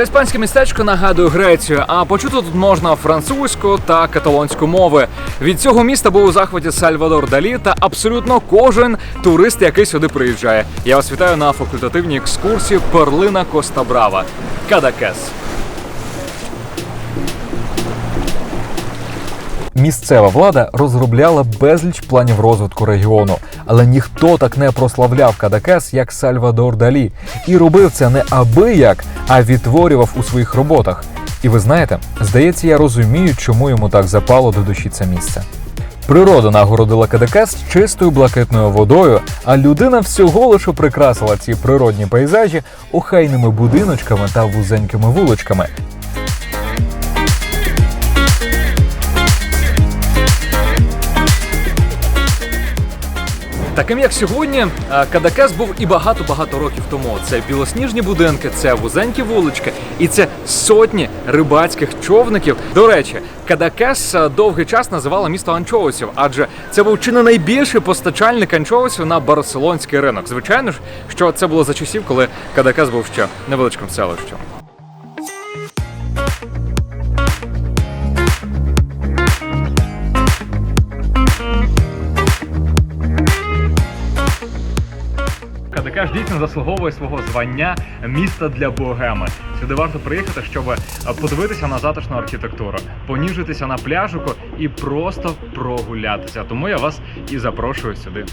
Це іспанське містечко нагадує Грецію, а почути тут можна французьку та каталонську мови. Від цього міста був у захваті Сальвадор Далі та абсолютно кожен турист, який сюди приїжджає. Я вас вітаю на факультативній екскурсії Перлина Коста Брава. Кадакес. Місцева влада розробляла безліч планів розвитку регіону, але ніхто так не прославляв Кадакес, як Сальвадор Далі, і робив це не аби як, а відтворював у своїх роботах. І ви знаєте, здається, я розумію, чому йому так запало до душі це місце. Природа нагородила Кадакес чистою блакитною водою, а людина всього лише прикрасила ці природні пейзажі охайними будиночками та вузенькими вуличками, Таким як сьогодні, е, Кадакес був і багато-багато років тому. Це білосніжні будинки, це вузенькі вулички, і це сотні рибацьких човників. До речі, Кадакес е, довгий час називали місто анчоусів, адже це був чи не найбільший постачальник анчоусів на барселонський ринок. Звичайно ж, що це було за часів, коли Кадакес був ще невеличким селищем. Кадакаш дійсно заслуговує свого звання міста для богеми. Сюди варто приїхати, щоб подивитися на затишну архітектуру, поніжитися на пляжику і просто прогулятися. Тому я вас і запрошую сюди.